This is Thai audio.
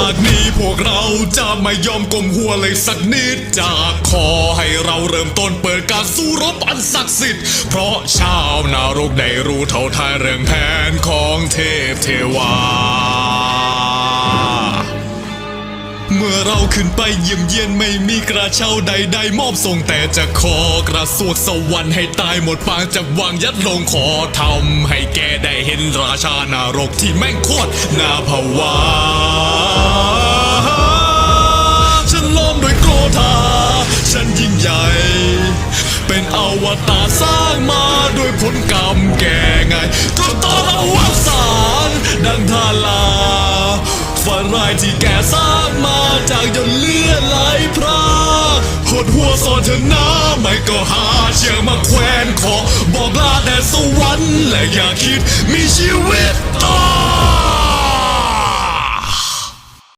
จากนี้พวกเราจะไม่ยอมกลมหัวเลยสักนิด จากขอให้เราเริ่มต้นเปิดการสู้รบอันศักดิ์สิทธิ์ เพราะชาวนารกได้รู้เท่าทายเรื่องแผนของเทพเทวา เมื่อเราขึ้นไปเยี่ยมเยียนไม่มีกระเช้าใดๆ มอบส่งแต่จะขอกระสวกสวรรค์ให้ตายหมดปางจากวางยัดลงขอทำให้แกได้เห็นราชานารกที่แม่งโคตรน่าภาวา เป็นอวตารสร้างมาด้วยผลกรรมแก่ไงก็ต้องอวสานดังทาลาฝันร้ายที่แกสร้างมาจากหยดเลือดไหลพรากหดหัวซ่อนเธอหน้าไม่ก็หาเชือกมาแขวนคอบอกลาแต่สวรรค์และอย่าคิดมีชีวิต